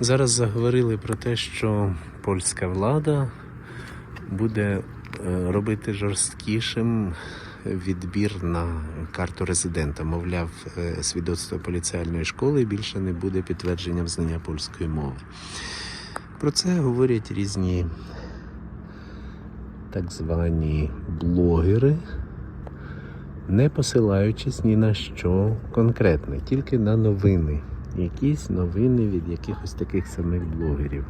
Зараз заговорили про те, що польська влада буде е, робити жорсткішим відбір на карту резидента. Мовляв, е, свідоцтво поліціальної школи більше не буде підтвердженням знання польської мови. Про це говорять різні так звані блогери, не посилаючись ні на що конкретне, тільки на новини. Якісь новини від якихось таких самих блогерів.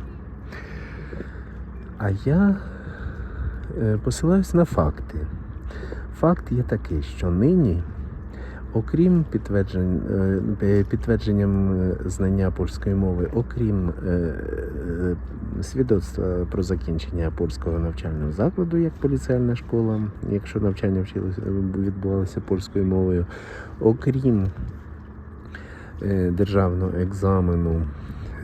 А я е, посилаюсь на факти. Факт є такий, що нині, окрім е, підтвердженням е, знання польської мови, окрім свідоцтва про закінчення польського навчального закладу, як поліціальна школа, якщо навчання відбувалося польською мовою, окрім державного екзамену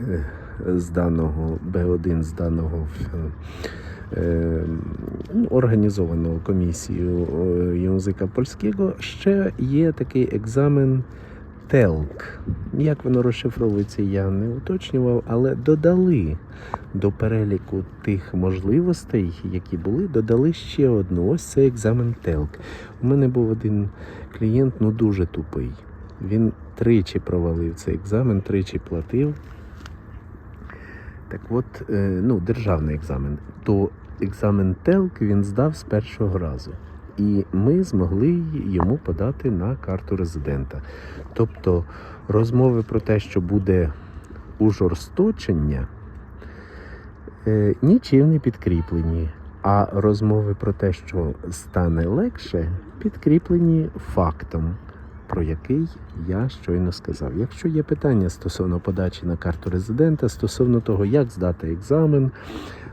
е, зданого Б1, зданого в е, ну, організованого комісією е, язика польського, ще є такий екзамен ТЕЛК. Як воно розшифровується, я не уточнював, але додали до переліку тих можливостей, які були, додали ще одну. Ось це екзамен ТЕЛК. У мене був один клієнт, ну дуже тупий. Він тричі провалив цей екзамен, тричі платив. Так от, е, ну, державний екзамен. То екзамен ТЕЛК він здав з першого разу. І ми змогли йому подати на карту резидента. Тобто розмови про те, що буде ужорсточення, е, нічим не підкріплені. А розмови про те, що стане легше, підкріплені фактом, про який я щойно сказав. Якщо є питання стосовно подачі на карту резидента, стосовно того, як здати екзамен,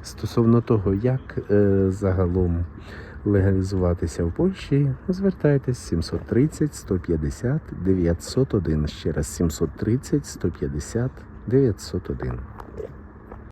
стосовно того, як е, загалом легалізуватися в Польщі, звертайтесь 730 150 901. Ще раз 730 150 901.